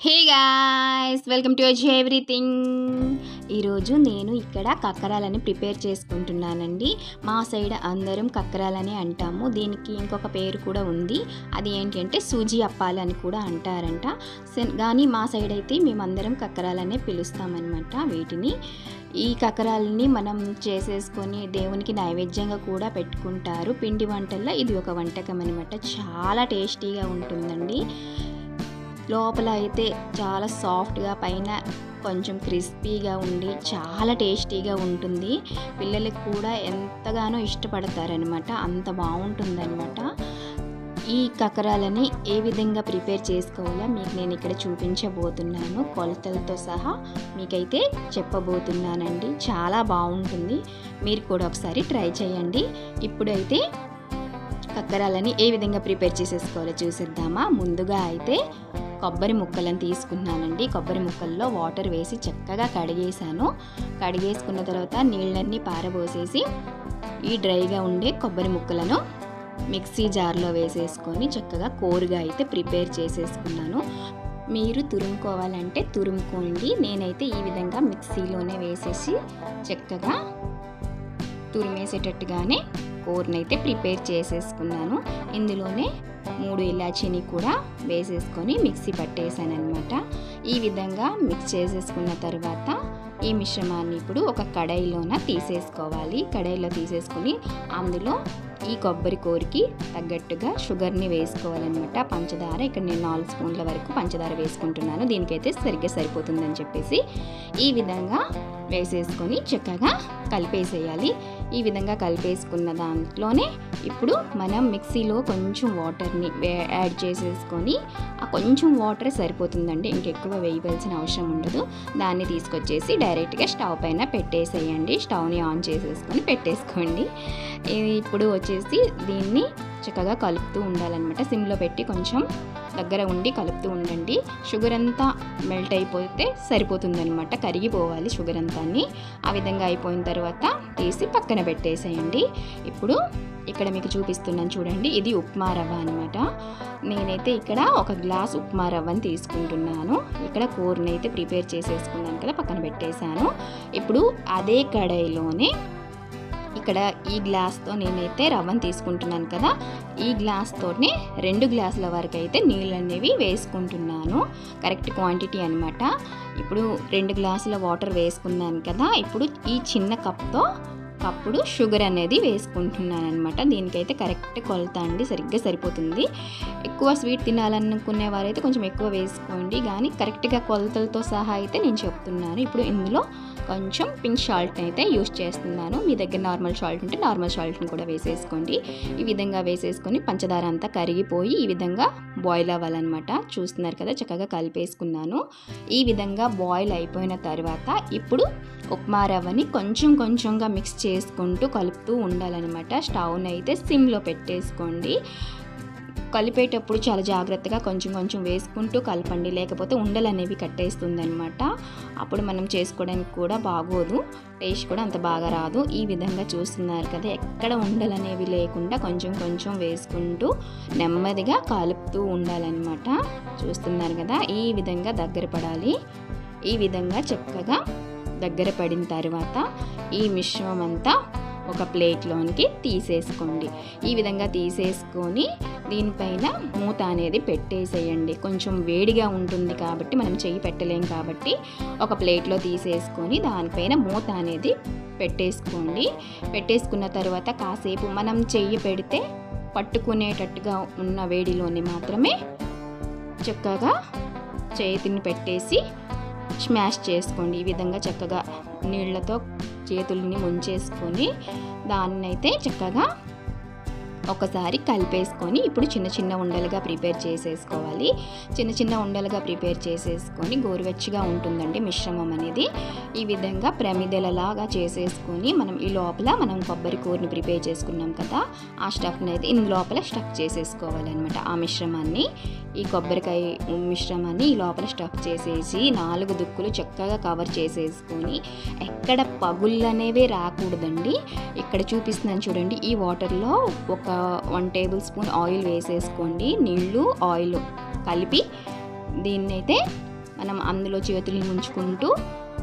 Hey guys welcome to అజ్ everything. ఈరోజు నేను ఇక్కడ కక్కరాలని ప్రిపేర్ చేసుకుంటున్నానండి. మా సైడ్ అందరం కక్కరాలని అంటాము. దీనికి ఇంకొక పేరు కూడా ఉంది. అది ఏంటంటే సూజీ అప్పాలు అని కూడా అంటారంట. కానీ మా సైడ్ అయితే మేమందరం కక్కరాలనే పిలుస్తామన్నమాట వీటిని. ఈ కక్కరాలని మనం చేసేసుకొని దేవునికి నైవేద్యంగా కూడా పెట్టుకుంటారు. పిండి వంటల్లో ఇది ఒక వంటకం అనమాట చాలా టేస్టీగా ఉంటుందండి. లోపల అయితే చాలా సాఫ్ట్గా పైన కొంచెం క్రిస్పీగా ఉండి చాలా టేస్టీగా ఉంటుంది. పిల్లలకు కూడా ఎంతగానో ఇష్టపడతారనమాట అంత బాగుంటుందన్నమాట. ఈ కకరాలని ఏ విధంగా ప్రిపేర్ చేసుకోవాలో మీకు నేను ఇక్కడ చూపించబోతున్నాను. కొలతలతో సహా మీకైతే చెప్పబోతున్నానండి. చాలా బాగుంటుంది. మీరు కూడా ఒకసారి ట్రై చేయండి. ఇప్పుడైతే కక్కరాలని ఏ విధంగా ప్రిపేర్ చేసేసుకోవాలో చూసేద్దామా? ముందుగా అయితే కొబ్బరి ముక్కలను తీసుకున్నానండి. కొబ్బరి ముక్కల్లో వాటర్ వేసి చక్కగా కడిగేసాను కడిగేసుకున్న తర్వాత నీళ్ళన్నీ పారబోసేసి ఈ డ్రైగా ఉండే కొబ్బరి ముక్కలను మిక్సీ జార్లో వేసేసుకొని చక్కగా కోరుగా అయితే ప్రిపేర్ చేసేసుకున్నాను. మీరు తురుముకోవాలంటే తురుముకోండి. నేనైతే ఈ విధంగా మిక్సీలోనే వేసేసి చక్కగా తురిమేసేటట్టుగానే కూరనైతే ప్రిపేర్ చేసేసుకున్నాను. ఇందులోనే మూడు ఇలాచీని కూడా వేసేసుకొని మిక్సీ పట్టేసాను అనమాట ఈ విధంగా మిక్స్ చేసేసుకున్న తర్వాత ఈ మిశ్రమాన్ని ఇప్పుడు ఒక కడాయిలోన తీసేసుకోవాలి. కడాయిలో తీసేసుకుని అందులో ఈ కొబ్బరి కూరకి తగ్గట్టుగా షుగర్ని వేసుకోవాలన్నమాట. పంచదార ఇక్కడ నేను నాలుగు స్పూన్ల వరకు పంచదార వేసుకుంటున్నాను. దీనికైతే సరిగ్గా సరిపోతుందని చెప్పేసి ఈ విధంగా వేసేసుకొని చక్కగా కలిపేసేయాలి. ఈ విధంగా కలిపేసుకున్న దాంట్లోనే ఇప్పుడు మనం మిక్సీలో కొంచెం వాటర్ని యాడ్ చేసేసుకొని ఆ కొంచెం వాటర్ సరిపోతుందండి. ఇంకెక్కువ వేయవలసిన అవసరం ఉండదు. దాన్ని తీసుకొచ్చేసి డైరెక్ట్గా స్టవ్ పైన పెట్టేసేయండి. స్టవ్ని ఆన్ చేసేసుకొని పెట్టేసుకోండి. ఇప్పుడు వచ్చేసి దీన్ని చక్కగా కలుపుతూ ఉండాలన్నమాట. సిమ్లో పెట్టి కొంచెం దగ్గర ఉండి కలుపుతూ ఉండండి. షుగర్ అంతా మెల్ట్ అయిపోతే సరిపోతుందనమాట కరిగిపోవాలి షుగర్ అంతా ఆ విధంగా అయిపోయిన తర్వాత తీసి పక్కన పెట్టేసేయండి. ఇప్పుడు ఇక్కడ మీకు చూపిస్తున్నాను చూడండి. ఇది ఉప్మా రవ్వ అనమాట నేనైతే ఇక్కడ ఒక గ్లాస్ ఉప్మా రవ్వని తీసుకుంటున్నాను. ఇక్కడ కూరని అయితే ప్రిపేర్ చేసేసుకున్నాను కదా పక్కన పెట్టేశాను. ఇప్పుడు అదే కడాయిలోనే ఇక్కడ ఈ గ్లాస్తో నేనైతే రవ్వను తీసుకుంటున్నాను కదా ఈ గ్లాస్తోనే రెండు గ్లాసుల వరకు అయితే నీళ్ళు అనేవి వేసుకుంటున్నాను. కరెక్ట్ క్వాంటిటీ అనమాట ఇప్పుడు రెండు గ్లాసుల వాటర్ వేసుకున్నాను కదా ఇప్పుడు ఈ చిన్న కప్తో కప్పుడు షుగర్ అనేది వేసుకుంటున్నాను అనమాట దీనికైతే కరెక్ట్ కొలత అండి సరిగ్గా సరిపోతుంది. ఎక్కువ స్వీట్ తినాలనుకునే వారైతే కొంచెం ఎక్కువ వేసుకోండి. కానీ కరెక్ట్గా కొలతలతో సహా అయితే నేను చెప్తున్నాను. ఇప్పుడు ఇందులో కొంచెం పింక్ సాల్ట్ అయితే యూస్ చేస్తున్నాను. మీ దగ్గర నార్మల్ సాల్ట్ ఉంటే నార్మల్ సాల్ట్ని కూడా వేసేసుకోండి. ఈ విధంగా వేసేసుకొని పంచదార అంతా కరిగిపోయి ఈ విధంగా బాయిల్ అవ్వాలన్నమాట. చూస్తున్నారు కదా చక్కగా కలిపేసుకున్నాను. ఈ విధంగా బాయిల్ అయిపోయిన తర్వాత ఇప్పుడు ఉప్మా రవ్వని కొంచెం కొంచెంగా మిక్స్ చేసుకుంటూ కలుపుతూ ఉండాలన్నమాట. స్టవ్ని అయితే సిమ్లో పెట్టేసుకోండి. కలిపేటప్పుడు చాలా జాగ్రత్తగా కొంచెం కొంచెం వేసుకుంటూ కలపండి. లేకపోతే ఉండలు అనేవి కట్టేస్తుంది అనమాట అప్పుడు మనం చేసుకోవడానికి కూడా బాగోదు. టేస్ట్ కూడా అంత బాగా రాదు. ఈ విధంగా చూస్తున్నారు కదా ఎక్కడ ఉండలు అనేవి లేకుండా కొంచెం కొంచెం వేసుకుంటూ నెమ్మదిగా కలుపుతూ ఉండాలన్నమాట. చూస్తున్నారు కదా ఈ విధంగా దగ్గర పడాలి. ఈ విధంగా చక్కగా దగ్గర పడిన తర్వాత ఈ మిశ్రమం అంతా ఒక ప్లేట్లోనికి తీసేసుకోండి. ఈ విధంగా తీసేసుకొని దీనిపైన మూత అనేది పెట్టేసేయండి. కొంచెం వేడిగా ఉంటుంది కాబట్టి మనం చెయ్యి పెట్టలేం కాబట్టి ఒక ప్లేట్లో తీసేసుకొని దానిపైన మూత అనేది పెట్టేసుకోండి. పెట్టేసుకున్న తర్వాత కాసేపు మనం చెయ్యి పెడితే పట్టుకునేటట్టుగా ఉన్న వేడిలోనే మాత్రమే చక్కగా చేతిని పెట్టేసి స్మాష్ చేసుకోండి. ఈ విధంగా చక్కగా నీళ్ళతో చేతుల్ని ముంచేసుకొని దాన్నైతే చక్కగా ఒకసారి కలిపేసుకొని ఇప్పుడు చిన్న చిన్న ఉండలుగా ప్రిపేర్ చేసేసుకోవాలి. చిన్న చిన్న ఉండలుగా ప్రిపేర్ చేసేసుకొని గోరువెచ్చగా ఉంటుందండి మిశ్రమం అనేది. ఈ విధంగా ప్రమిదలలాగా చేసేసుకొని మనం ఈ లోపల మనం కొబ్బరి కూరని ప్రిపేర్ చేసుకున్నాం కదా ఆ స్టఫ్ని అయితే ఇందు లోపల స్టఫ్ చేసేసుకోవాలన్నమాట ఆ మిశ్రమాన్ని. ఈ కొబ్బరికాయ మిశ్రమాన్ని ఈ లోపల స్టఫ్ చేసేసి నాలుగు దుక్కులు చక్కగా కవర్ చేసేసుకొని ఎక్కడ పగుళ్ళు అనేవి రాకూడదండి. ఇక్కడ చూపిస్తున్నాను చూడండి ఈ వాటర్లో ఒక వన్ టేబుల్ స్పూన్ ఆయిల్ వేసేసుకోండి. నీళ్ళు ఆయిల్ కలిపి దీన్నైతే మనం అందులో చేతులు ముంచుకుంటూ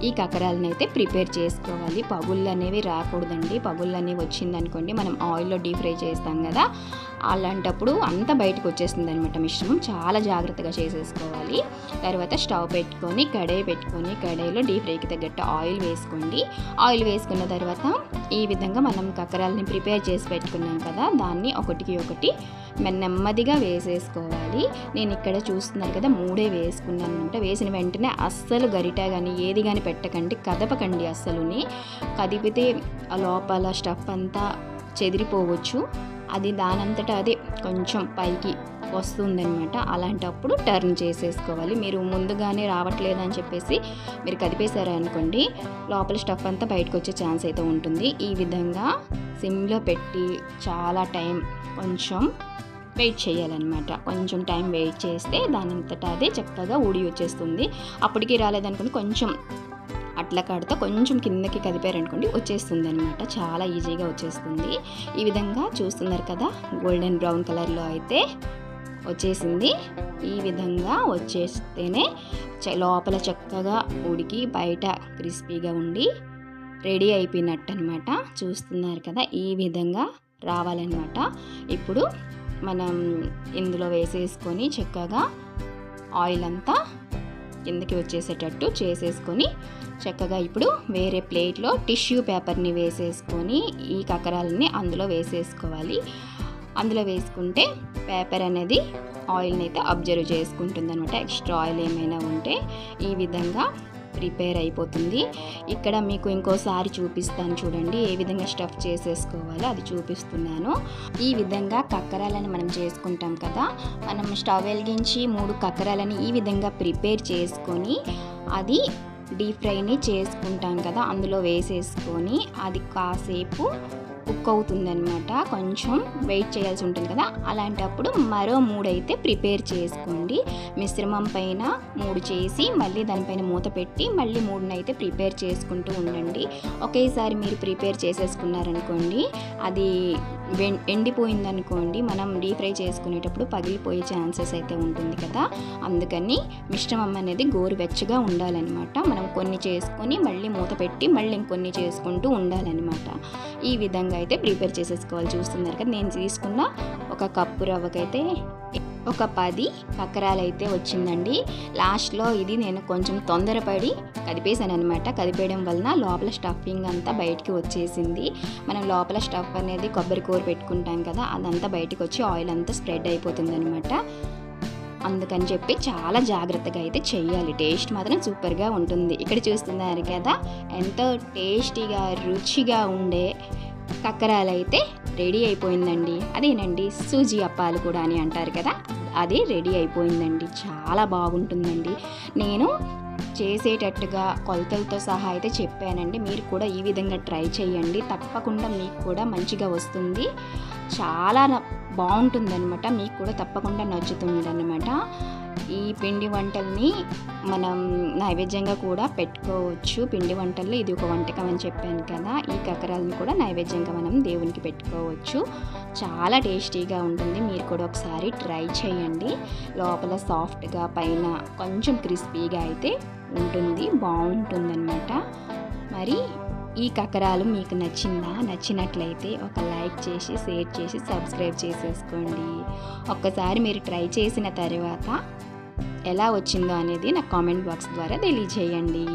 ఈ కకరాలను అయితే ప్రిపేర్ చేసుకోవాలి. పగుళ్ళు అనేవి రాకూడదండి. పగుళ్ళు అనేవి వచ్చిందనుకోండి మనం ఆయిల్లో డీప్ ఫ్రై చేస్తాం కదా అలాంటప్పుడు అంతా బయటకు వచ్చేస్తుంది అనమాట మిశ్రమం. చాలా జాగ్రత్తగా చేసేసుకోవాలి. తర్వాత స్టవ్ పెట్టుకొని కడాయి పెట్టుకొని కడాయిలో డీప్ ఫ్రైకి తగ్గట్టు ఆయిల్ వేసుకోండి. ఆయిల్ వేసుకున్న తర్వాత ఈ విధంగా మనం కకరాలని ప్రిపేర్ చేసి పెట్టుకున్నాం కదా దాన్ని ఒకటికి ఒకటి నెమ్మదిగా వేసేసుకోవాలి. నేను ఇక్కడ చూస్తున్నారు కదా మూడే వేసుకున్నాను అనమాట వేసిన వెంటనే అస్సలు గరిట కానీ ఏది కానీ పెట్టకండి కదపకండి అస్సలుని. కదిపితే ఆ లోపల స్టఫ్ అంతా చెదిరిపోవచ్చు. అది దానంతటా అదే కొంచెం పైకి వస్తుందన్నమాట. అలాంటప్పుడు టర్న్ చేసేసుకోవాలి. మీరు ముందుగానే రావట్లేదని చెప్పేసి మీరు కదిపేశారు అనుకోండి లోపల స్టఫ్ అంతా బయటకు వచ్చే ఛాన్స్ అయితే ఉంటుంది. ఈ విధంగా సిమ్లో పెట్టి చాలా టైం కొంచెం వెయిట్ చేయాలన్నమాట. కొంచెం టైం వెయిట్ చేస్తే దానంతటా అదే చక్కగా ఊడి వచ్చేస్తుంది. అప్పటికి రాలేదనుకోండి కొంచెం అట్లా కాడితో కొంచెం కిందకి కదిపారనుకోండి వచ్చేస్తుంది అనమాట చాలా ఈజీగా వచ్చేస్తుంది. ఈ విధంగా చూస్తున్నారు కదా గోల్డెన్ బ్రౌన్ కలర్లో అయితే వచ్చేసింది. ఈ విధంగా వచ్చేస్తేనే చ- లోపల చక్కగా ఉడికి బయట క్రిస్పీగా ఉండి రెడీ అయిపోయినట్టు అనమాట చూస్తున్నారు కదా ఈ విధంగా రావాలన్నమాట. ఇప్పుడు మనం ఇందులో వేసేసుకొని చక్కగా ఆయిల్ అంతా కిందకి వచ్చేసేటట్టు చేసేసుకొని చక్కగా ఇప్పుడు వేరే ప్లేట్లో టిష్యూ పేపర్ని వేసేసుకొని ఈ కకరాలని అందులో వేసేసుకోవాలి. అందులో వేసుకుంటే పేపర్ అనేది ఆయిల్ని అయితే అబ్జర్వ్ చేసుకుంటుంది అనమాట ఎక్స్ట్రా ఆయిల్ ఏమైనా ఉంటే ఈ విధంగా ప్రిపేర్ అయిపోతుంది. ఇక్కడ మీకు ఇంకోసారి చూపిస్తాను చూడండి ఏ విధంగా స్టఫ్ చేసేసుకోవాలో అది చూపిస్తున్నాను. ఈ విధంగా కక్కరాలని మనం చేసుకుంటాం కదా మనం స్టవ్ వెలిగించి మూడు కక్కరాలని ఈ విధంగా ప్రిపేర్ చేసుకొని అది డీప్ ఫ్రైని చేసుకుంటాం కదా అందులో వేసేసుకొని అది కాసేపు కుక్ అవుతుందనమాట కొంచెం వెయిట్ చేయాల్సి ఉంటుంది కదా. అలాంటప్పుడు మరో మూడు అయితే ప్రిపేర్ చేసుకోండి. మిశ్రమం పైన మూడు చేసి మళ్ళీ దానిపైన మూత పెట్టి మళ్ళీ మూడునైతే అయితే ప్రిపేర్ చేసుకుంటూ ఉండండి. ఒకేసారి మీరు ప్రిపేర్ చేసేసుకున్నారనుకోండి అది ఎండిపోయిందనుకోండి మనం డీప్ ఫ్రై చేసుకునేటప్పుడు పగిలిపోయే ఛాన్సెస్ అయితే ఉంటుంది కదా. అందుకని మిశ్రమం అనేది గోరువెచ్చగా ఉండాలన్నమాట. మనం కొన్ని చేసుకొని మళ్ళీ మూత పెట్టి మళ్ళీ ఇంకొన్ని చేసుకుంటూ ఉండాలన్నమాట. ఈ విధంగా అయితే ప్రిపేర్ చేసేసుకోవాలి. చూస్తున్నారు కదా నేను తీసుకున్న ఒక కప్పు రవ్వకైతే ఒక పది కక్కరాలు అయితే వచ్చిందండి. లాస్ట్లో ఇది నేను కొంచెం తొందరపడి కదిపేశాను అనమాట కదిపేయడం వలన లోపల స్టఫింగ్ అంతా బయటికి వచ్చేసింది. మనం లోపల స్టఫ్ అనేది కొబ్బరి కూర పెట్టుకుంటాం కదా అదంతా బయటకు వచ్చి ఆయిల్ అంతా స్ప్రెడ్ అయిపోతుంది అనమాట అందుకని చెప్పి చాలా జాగ్రత్తగా అయితే చేయాలి టేస్ట్ మాత్రం సూపర్గా ఉంటుంది. ఇక్కడ చూస్తున్నారు కదా ఎంతో టేస్టీగా రుచిగా ఉండే కక్కరాలు అయితే రెడీ అయిపోయిందండి. అదేనండి సూజీ అప్పాలు కూడా అని అంటారు కదా అది రెడీ అయిపోయిందండి. చాలా బాగుంటుందండి. నేను చేసేటట్టుగా కొలతలతో సహా అయితే చెప్పానండి. మీరు కూడా ఈ విధంగా ట్రై చేయండి. తప్పకుండా మీకు కూడా మంచిగా వస్తుంది. చాలా న- బాగుంటుందన్నమాట. మీకు కూడా తప్పకుండా నచ్చుతుందన్నమాట. ఈ పిండి వంటల్ని మనం నైవేద్యంగా కూడా పెట్టుకోవచ్చు. పిండి వంటల్లో ఇది ఒక వంటకం అని చెప్పాను కదా ఈ కకరాలను కూడా నైవేద్యంగా మనం దేవునికి పెట్టుకోవచ్చు. చాలా టేస్టీగా ఉంటుంది. మీరు కూడా ఒకసారి ట్రై చేయండి. లోపల సాఫ్ట్గా పైన కొంచెం క్రిస్పీగా అయితే ఉంటుంది. బాగుంటుందన్నమాట. మరి ఈ కకరాలు మీకు నచ్చిందా? నచ్చినట్లయితే ఒక లైక్ చేసి షేర్ చేసి సబ్స్క్రైబ్ చేసేసుకోండి. ఒక్కసారి మీరు ట్రై చేసిన తర్వాత ఎలా వచ్చిందో అనేది నా కామెంట్ బాక్స్ ద్వారా తెలియజేయండి.